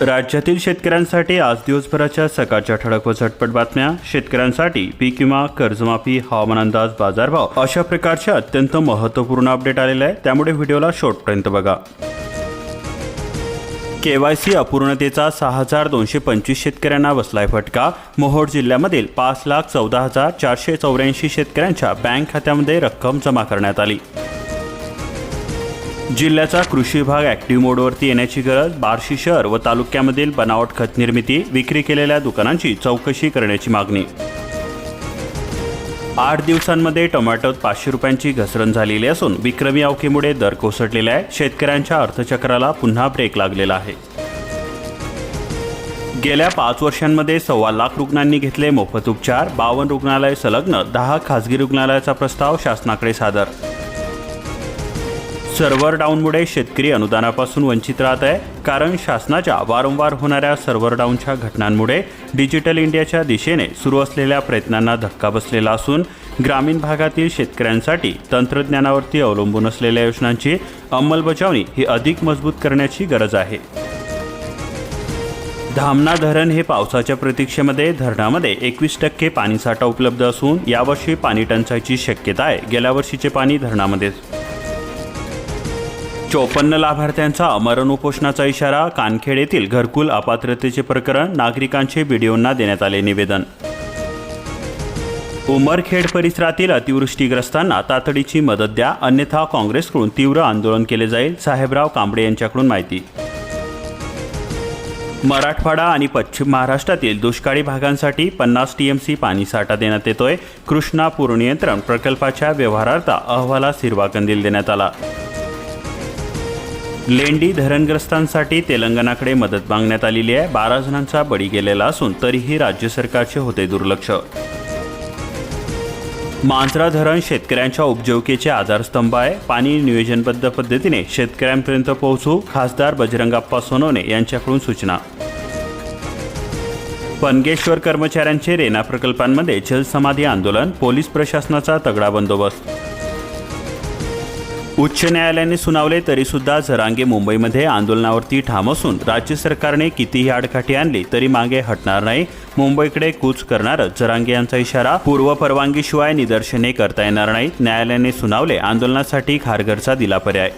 राज्यातील शेतकऱ्यांसाठी आज दिवसभराच्या सकाळच्या ठळक व झटपट बातम्या. शेतकऱ्यांसाठी पीक विमा कर्जमाफी हवामान अंदाज बाजारभाव अशा प्रकारचे अत्यंत महत्त्वपूर्ण अपडेट आलेले आहे त्यामुळे व्हिडिओला शेवटपर्यंत बघा. केवायसी अपूर्णतेचा सहा हजार दोनशे पंचवीस शेतकऱ्यांना बसलाय फटका. मोहोळ जिल्ह्यामधील पाच लाख चौदा हजार चारशे चौऱ्याऐंशी शेतकऱ्यांच्या बँक खात्यामध्ये रक्कम जमा करण्यात आली. जिल्ह्याचा कृषी विभाग ॲक्टिव्ह मोडवरती येण्याची गरज बार्शी शहर व तालुक्यामधील बनावट खत निर्मिती विक्री केलेल्या दुकानांची चौकशी करण्याची मागणी. आठ दिवसांमध्ये टोमॅटोत पाचशे रुपयांची घसरण झालेली असून विक्रमी अवकीमुळे दर कोसळलेला आहे. शेतकऱ्यांच्या अर्थचक्राला पुन्हा ब्रेक लागलेला आहे. गेल्या पाच वर्षांमध्ये सव्वा लाख रुग्णांनी घेतले मोफत उपचार. बावन्न रुग्णालय संलग्न दहा खासगी रुग्णालयाचा प्रस्ताव शासनाकडे सादर सर्व्हर डाऊनमुळे शेतकरी अनुदानापासून वंचित राहत आहे. कारण शासनाच्या वारंवार होणाऱ्या सर्व्हर डाऊनच्या घटनांमुळे डिजिटल इंडियाच्या दिशेने सुरू असलेल्या प्रयत्नांना धक्का बसलेला असून ग्रामीण भागातील शेतकऱ्यांसाठी तंत्रज्ञानावरती अवलंबून असलेल्या योजनांची अंमलबजावणी ही अधिक मजबूत करण्याची गरज आहे. धामणा धरण हे पावसाच्या प्रतीक्षेमध्ये धरणामध्ये एकवीस टक्के पाणीसाठा उपलब्ध असून यावर्षी पाणी टंचाईची शक्यता आहे. गेल्या वर्षीचे पाणी धरणामध्येच चोपन्न लाभार्थ्यांचा अमरण उपोषणाचा इशारा कानखेड येथील घरकुल अपात्रतेचे प्रकरण नागरिकांचे बीडीओंना देण्यात आले निवेदन. उमरखेड परिसरातील अतिवृष्टीग्रस्तांना तातडीची मदत द्या अन्यथा काँग्रेसकडून तीव्र आंदोलन केले जाईल साहेबराव कांबळे यांच्याकडून माहिती. मराठवाडा आणि पश्चिम महाराष्ट्रातील दुष्काळी भागांसाठी पन्नास टीएमसी पाणीसाठा देण्यात येतोय. कृष्णा पूरनियंत्रण प्रकल्पाच्या व्यवहारार्थ अहवालास हिरवा कंदील देण्यात आला. लेंडी धरणग्रस्तांसाठी तेलंगणाकडे मदत मागण्यात आलेली आहे. बारा जणांचा बळी गेलेला असून तरीही राज्य सरकारचे होते दुर्लक्ष. मांजरा धरण शेतकऱ्यांच्या उपजीविकेचे आधारस्तंभ आहे. पाणी नियोजनबद्ध पद्धतीने शेतकऱ्यांपर्यंत पोहोचू खासदार बजरंगाप्पा सोनवणे यांच्याकडून सूचना. पनगेश्वर कर्मचाऱ्यांचे रेना प्रकल्पांमध्ये जलसमाधी आंदोलन पोलीस प्रशासनाचा तगडा बंदोबस्त. उच्च न्यायालयाने सुनावले तरीसुद्धा झरांगे मुंबईमध्ये आंदोलनावरती ठाम असून राज्य सरकारने कितीही आडकाठी आणली तरी मागे हटणार नाही. मुंबईकडे कूच करणारच झरांगे यांचा इशारा पूर्व परवानगीशिवाय निदर्शने करता येणार नाहीत न्यायालयाने सुनावले आंदोलनासाठी खारघरचा दिला पर्याय.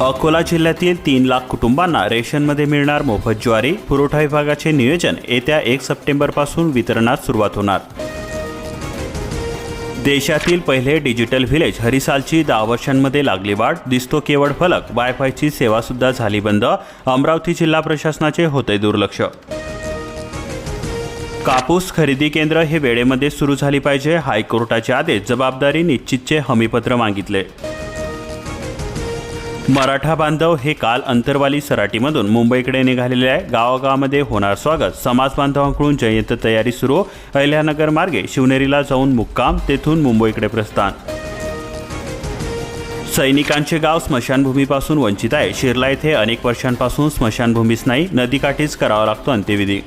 अकोला जिल्ह्यातील तीन लाख कुटुंबांना रेशनमध्ये मिळणार मोफत ज्वारी. पुरवठा विभागाचे नियोजन येत्या एक सप्टेंबरपासून वितरणात सुरुवात होणार. देशातील पहिले डिजिटल व्हिलेज हरिसालची दहा वर्षांमध्ये लागली वाढ. दिसतो केवळ फलक. वायफायची सेवा सुद्धा झाली बंद. अमरावती जिल्हा प्रशासनाचे होते दुर्लक्ष. कापूस खरेदी केंद्र हे वेळेमध्ये सुरू झाली पाहिजे. हायकोर्टाचे आदेश. जबाबदारी निश्चितचे हमीपत्र मागितले. मराठा बांधव हे काल अंतरवाली सराटीमधून मुंबईकडे निघालेले आहे. गावागावामध्ये होणार स्वागत. समाज बांधवांकडून जयंत तयारी सुरू. अहिल्यानगर मार्गे शिवनेरीला जाऊन मुक्काम तेथून मुंबईकडे प्रस्थान. सैनिकांचे गाव स्मशानभूमीपासून वंचित आहे. शिरला येथे अनेक वर्षांपासून स्मशानभूमीच नाही. नदीकाठीच करावा लागतो अंत्यविधी.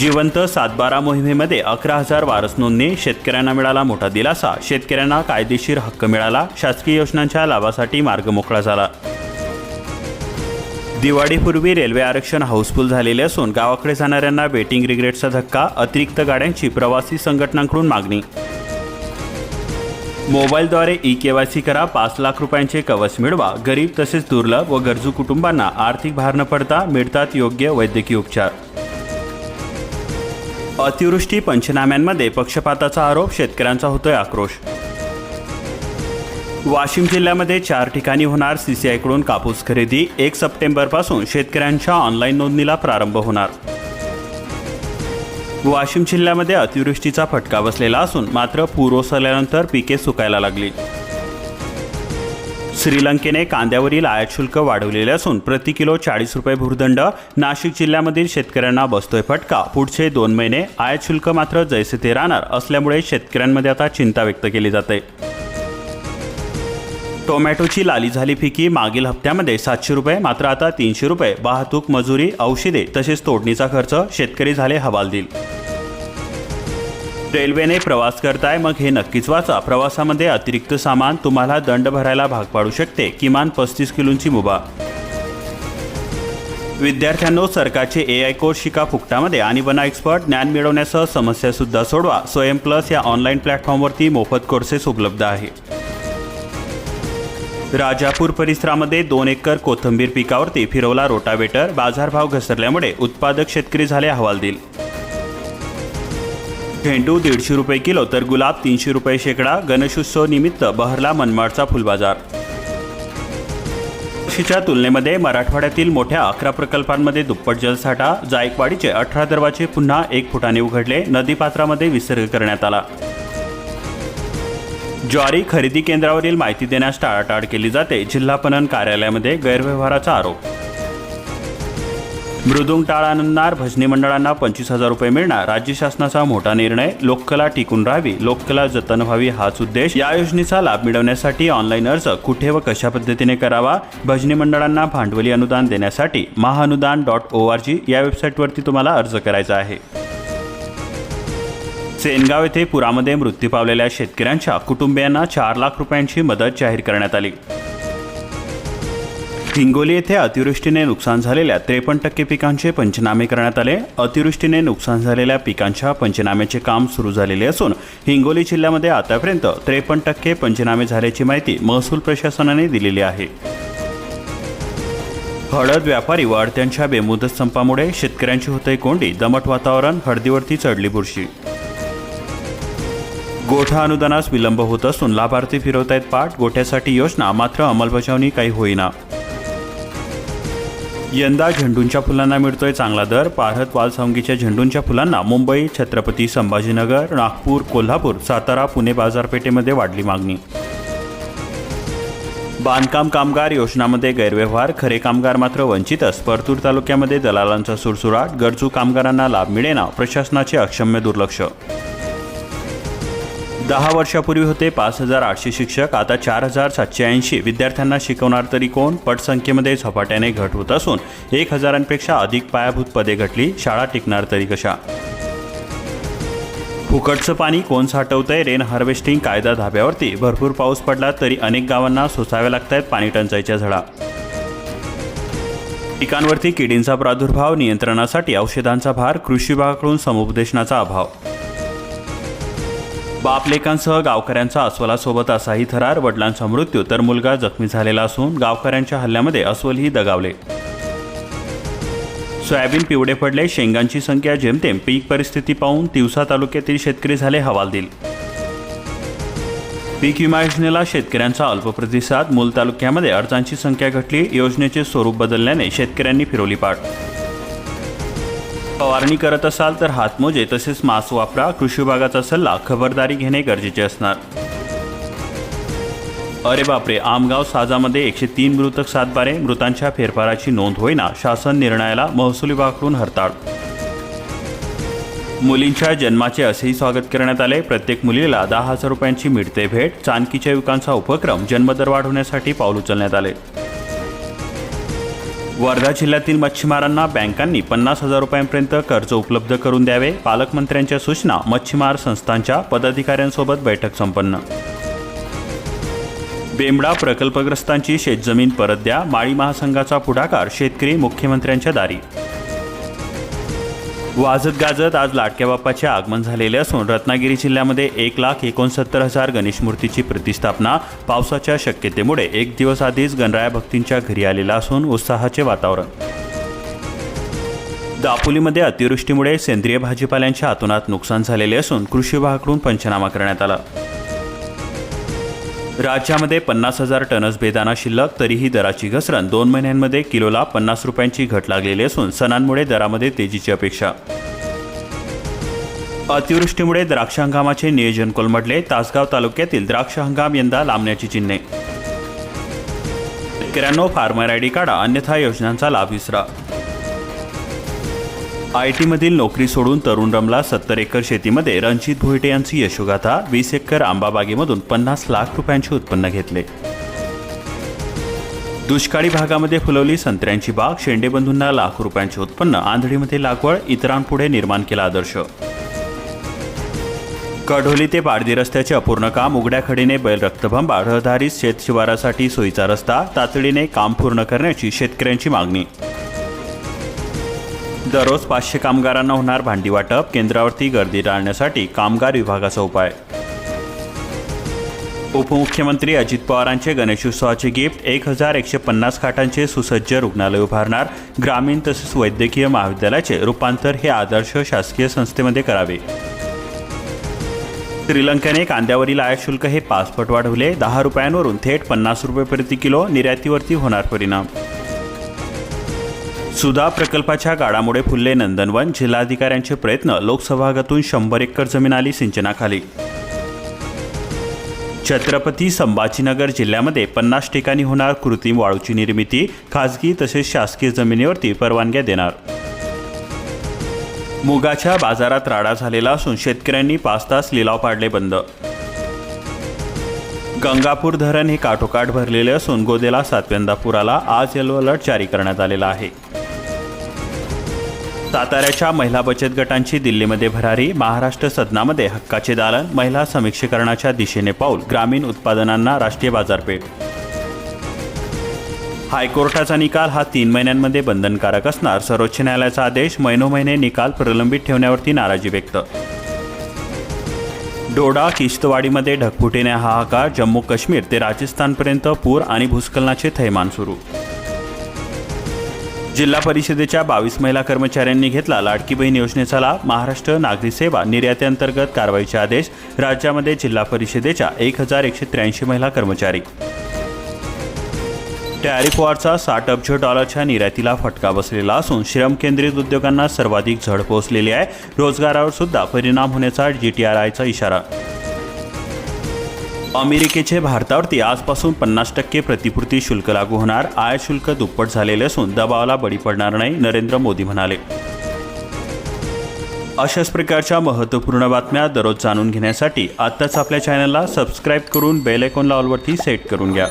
जिवंत सातबारा मोहिमेमध्ये अकरा हजार वारस नोंदणी शेतकऱ्यांना मिळाला मोठा दिलासा शेतकऱ्यांना कायदेशीर हक्क मिळाला शासकीय योजनांच्या लाभासाठी मार्ग मोकळा झाला. दिवाळीपूर्वी रेल्वे आरक्षण हाऊसफुल झालेले असून गावाकडे जाणाऱ्यांना वेटिंग रिग्रेटचा धक्का अतिरिक्त गाड्यांची प्रवासी संघटनांकडून मागणी. मोबाईलद्वारे ई के वाय सी करा पाच लाख रुपयांचे कवच मिळवा गरीब तसेच दुर्लभ व गरजू कुटुंबांना आर्थिक भार न पडता मिळतात योग्य वैद्यकीय उपचार. अतिवृष्टी पंचनाम्यांमध्ये पक्षपाताचा आरोप शेतकऱ्यांचा होतोय आक्रोश. वाशिम जिल्ह्यामध्ये चार ठिकाणी होणार सीसीआयकडून कापूस खरेदी. एक सप्टेंबरपासून शेतकऱ्यांच्या ऑनलाईन नोंदणीला प्रारंभ होणार. वाशिम जिल्ह्यामध्ये अतिवृष्टीचा फटका बसलेला असून मात्र पूर ओसरल्यानंतर पिके सुकायला लागली. श्रीलंकेने कांद्यावरील आयात शुल्क वाढवलेले असून प्रति किलो चाळीस रुपये भूर्दंड नाशिक जिल्ह्यामधील शेतकऱ्यांना बसतोय फटका. पुढचे दोन महिने आयात शुल्क मात्र जैसे ते राहणार असल्यामुळे शेतकऱ्यांमध्ये आता चिंता व्यक्त केली जाते. टोमॅटोची लाली झाली फिकी मागील हप्त्यामध्ये सातशे रुपये मात्र आता तीनशे रुपये. वाहतूक मजुरी औषधे तसेच तोडणीचा खर्च शेतकरी झाले हवालदिल. रेल्वेने प्रवास करताय मग हे नक्कीच वाचा. प्रवासामध्ये अतिरिक्त सामान तुम्हाला दंड भरायला भाग पाडू शकते. किमान पस्तीस किलोंची मुभा. विद्यार्थ्यांनो सरकारचे ए आय कोर्स शिका फुकटामध्ये आणि बना एक्सपर्ट ज्ञान मिळवण्यासह समस्यासुद्धा सोडवा. स्वयं प्लस या ऑनलाईन प्लॅटफॉर्मवरती मोफत कोर्सेस उपलब्ध आहे. राजापूर परिसरामध्ये दोन एकर कोथंबीर पिकावरती फिरवला रोटावेटर. बाजारभाव घसरल्यामुळे उत्पादक शेतकरी झाले हवालदिल झेंडू दीडशे रुपये किलो तर गुलाब तीनशे रुपये शेकडा गणेशोत्सव निमित्त बहरला मनमाडचा फुलबाजार. वर्षीच्या तुलनेमध्ये मराठवाड्यातील मोठ्या अकरा प्रकल्पांमध्ये दुप्पट जलसाठा जायकवाडीचे अठरा दरवाजे पुन्हा एक फुटाने उघडले नदीपात्रामध्ये विसर्ग करण्यात आला. ज्वारी खरेदी केंद्रावरील माहिती देण्यास टाळाटाळ केली जाते जिल्हा पणन कार्यालयामध्ये गैरव्यवहाराचा आरोप. मृदुंग टाळ भजनी मंडळांना पंचवीस हजार रुपये मिळणार. राज्य शासनाचा मोठा निर्णय लोककला टिकून राहावी लोककला जतन व्हावी हाच उद्देश. या योजनेचा लाभ मिळवण्यासाठी ऑनलाईन अर्ज कुठे व कशा पद्धतीने करावा? भजनी मंडळांना भांडवली अनुदान देण्यासाठी महाअनुदान डॉट ओ आर जी या वेबसाईटवरती तुम्हाला अर्ज करायचा आहे. सेनगाव येथे पुरामध्ये मृत्यू पावलेल्या शेतकऱ्यांच्या कुटुंबियांना चार लाख रुपयांची मदत जाहीर करण्यात आली. हिंगोली येथे अतिवृष्टीने नुकसान झालेल्या त्रेपन्न टक्के पिकांचे पंचनामे करण्यात आले. अतिवृष्टीने नुकसान झालेल्या पिकांच्या पंचनाम्याचे काम सुरू झालेले असून हिंगोली जिल्ह्यामध्ये आतापर्यंत त्रेपन्न टक्के पंचनामे झाल्याची माहिती महसूल प्रशासनाने दिलेली आहे. हळद व्यापारी वाढत्यांच्या बेमुदत संपामुळे शेतकऱ्यांची होते कोंडी दमट वातावरण हळदीवरती चढली बुरशी. गोठा अनुदानास विलंब होत असून लाभार्थी फिरवतायत पाठ गोठ्यासाठी योजना मात्र अंमलबजावणी काही होईना. यंदा झेंडूंच्या फुलांना मिळतोय चांगला दर. पारहत वालसावंगीच्या झेंडूंच्या फुलांना मुंबई छत्रपती संभाजीनगर नागपूर कोल्हापूर सातारा पुणे बाजारपेठेमध्ये वाढली मागणी. बांधकाम कामगार योजनामध्ये गैरव्यवहार. खरे कामगार मात्र वंचितच परतूर तालुक्यामध्ये दलालांचा सुरसुराट. गरजू कामगारांना लाभ मिळेना. प्रशासनाचे अक्षम्य दुर्लक्ष. दहा वर्षापूर्वी होते पाच हजार आठशे शिक्षक आता चार हजार सातशे ऐंशी. विद्यार्थ्यांना शिकवणार तरी कोण? पटसंख्येमध्ये झपाट्याने घट होत असून एक हजारांपेक्षा अधिक पायाभूत पदे घटली. शाळा टिकणार तरी कशा? फुकटचं पाणी कोण साठवतंय? रेन हार्वेस्टिंग कायदा धाब्यावरती. भरपूर पाऊस पडला तरी अनेक गावांना सोसाव्या लागत आहेत पाणी टंचाईच्या झळा. पिकांवरती किडींचा प्रादुर्भाव नियंत्रणासाठी औषधांचा भार कृषी विभागाकडून समुपदेशनाचा अभाव. बापलेकांसह गावकऱ्यांचा अस्वलासोबत असाही थरार वडिलांचा मृत्यू तर मुलगा जखमी झालेला असून गावकऱ्यांच्या हल्ल्यामध्ये अस्वलही दगावले. सोयाबीन पिवडे पडले शेंगांची संख्या जेमतेम पीक परिस्थिती पाहून तिवसा तालुक्यातील शेतकरी झाले हवालदिल. पीक विमा योजनेला शेतकऱ्यांचा अल्प प्रतिसाद मूल तालुक्यामध्ये अर्जांची संख्या घटली योजनेचे स्वरूप बदलल्याने शेतकऱ्यांनी फिरवली पाठ फवारणी करत असाल तर हातमोजे तसेच मास्क वापरा. कृषी विभागाचा सल्ला खबरदारी घेणे गरजेचे असणार. अरे बापरे आमगाव साजामध्ये एकशे तीन मृतक सातबारे मृतांच्या फेरफाराची नोंद होईना शासन निर्णयाला महसूल विभागाकडून हरताळ. मुलींच्या जन्माचे असेही स्वागत करण्यात आले. प्रत्येक मुलीला दहा हजार रुपयांची मिळते भेट चानकीच्या युवकांचा उपक्रम जन्मदर वाढवण्यासाठी पाऊल उचलण्यात आले. वर्धा जिल्ह्यातील मच्छीमारांना बँकांनी पन्नास हजार रुपयांपर्यंत कर्ज उपलब्ध करून द्यावे. पालकमंत्र्यांच्या सूचना मच्छीमार संस्थांच्या पदाधिकाऱ्यांसोबत बैठक संपन्न. बेंबडा प्रकल्पग्रस्तांची शेतजमीन परत द्या. माळी महासंघाचा पुढाकार शेतकरी मुख्यमंत्र्यांच्या दारी. वाजत गाजत आज लाटक्या बाप्पाचे आगमन झालेले असून रत्नागिरी जिल्ह्यामध्ये एक लाख एकोणसत्तर हजार गणेश मूर्तीची प्रतिष्ठापना पावसाच्या शक्यतेमुळे एक दिवस आधीच गणराया भक्तींच्या घरी आलेला असून उत्साहाचे वातावरण. दापोलीमध्ये अतिवृष्टीमुळे सेंद्रिय भाजीपाल्यांच्या अतोनात नुकसान झालेले असून कृषी विभागाकडून पंचनामा करण्यात आला. राज्यामध्ये पन्नास हजार टनच बेदाना शिल्लक तरीही दराची घसरण. दोन महिन्यांमध्ये किलोला पन्नास रुपयांची घट लागलेली असून सणांमुळे दरामध्ये तेजीची अपेक्षा. अतिवृष्टीमुळे द्राक्ष हंगामाचे नियोजन कोलमडले. तासगाव तालुक्यातील द्राक्ष हंगाम यंदा लांबण्याची चिन्हे. शेतकऱ्यांनो फार्मर आय डी काढा. अन्यथा योजनांचा लाभ विसरा. आय टीमधील नोकरी सोडून तरुण रमला सत्तर एकर शेतीमध्ये रणजित भोईटे यांची यशोगाथा वीस एकर आंबाबागेमधून पन्नास लाख रुपयांचे उत्पन्न घेतले. दुष्काळी भागामध्ये फुलवली संत्र्यांची बाग शेंडेबंधूंना लाख रुपयांचे उत्पन्न आंधळीमध्ये लागवड इतरांपुढे निर्माण केला आदर्श. कढोली ते पारडी रस्त्याचे अपूर्ण काम उघड्या खडीने बैल रक्तभंबा रहदारी शेतशिवारासाठी सोयीचा रस्ता तातडीने काम पूर्ण करण्याची शेतकऱ्यांची मागणी. दररोज पाचशे कामगारांना होणार भांडी वाटप केंद्रावरती गर्दी टाळण्यासाठी कामगार विभागाचा उपाय. उपमुख्यमंत्री अजित पवारांचे गणेशोत्सवाचे गिफ्ट एक हजार एकशे पन्नास खाटांचे सुसज्ज रुग्णालय उभारणार ग्रामीण तसेच वैद्यकीय महाविद्यालयाचे रूपांतर हे आदर्श शासकीय संस्थेमध्ये करावे. श्रीलंकेने कांद्यावरील आयात शुल्क हे पाचपट वाढवले दहा रुपयांवरून थेट पन्नास रुपये प्रति किलो निर्यातीवरती होणार परिणाम. सुधा प्रकल्पाच्या गाडामुळे फुलले नंदनवन जिल्हाधिकाऱ्यांचे प्रयत्न लोकसभागातून शंभर एकर जमीन आली सिंचनाखाली. छत्रपती संभाजीनगर जिल्ह्यामध्ये पन्नास ठिकाणी होणार कृत्रिम वाळूची निर्मिती खासगी तसेच शासकीय जमिनीवरती परवानग्या देणार. मुगाच्या बाजारात राडा झालेला असून शेतकऱ्यांनी पाच तास लिलाव पाडले बंद. गंगापूर धरण हे काठोकाठ भरलेले असून गोदेला सातव्यांदा पुराला आज येलो अलर्ट जारी करण्यात आलेला आहे. साताऱ्याच्या महिला बचत गटांची दिल्लीमध्ये भरारी महाराष्ट्र सदनामध्ये हक्काचे दालन महिला समीक्षीकरणाच्या दिशेने पाऊल ग्रामीण उत्पादनांना राष्ट्रीय बाजारपेठ. हायकोर्टाचा निकाल हा तीन महिन्यांमध्ये बंधनकारक असणार सर्वोच्च न्यायालयाचा आदेश महिनोमहिने निकाल प्रलंबित ठेवण्यावरती नाराजी व्यक्त. डोडा किश्तवाडीमध्ये ढगफुटीने हाहाकार जम्मू काश्मीर ते राजस्थानपर्यंत पूर आणि भूस्खलनाचे थैमान सुरू. जिल्हा परिषदेच्या बावीस महिला कर्मचाऱ्यांनी घेतला लाडकी बहीण योजनेचा लाभ महाराष्ट्र नागरी सेवा निर्यातीअंतर्गत कारवाईचे आदेश राज्यामध्ये जिल्हा परिषदेच्या एक हजार एकशे त्र्याऐंशी महिला कर्मचारी. टॅरिफ वॉरचा साठ अब्ज डॉलरच्या निर्यातीला फटका बसलेला असून श्रम केंद्रित उद्योगांना सर्वाधिक झड पोहोचलेली आहे. रोजगारावर सुद्धा परिणाम होण्याचा जी टी आर आयचा इशारा अमेरिकेचे भारतावरती आजपासून पन्नास टक्के प्रतिपूर्ती शुल्क लागू होणार. आयात शुल्क दुप्पट झालेले असून दबावाला बळी पडणार नाही नरेंद्र मोदी म्हणाले. अशाच प्रकारच्या महत्त्वपूर्ण बातम्या दररोज जाणून घेण्यासाठी आत्ताच आपल्या चॅनलला सबस्क्राईब करून बेल आयकॉनला ऑलवरती सेट करून घ्या.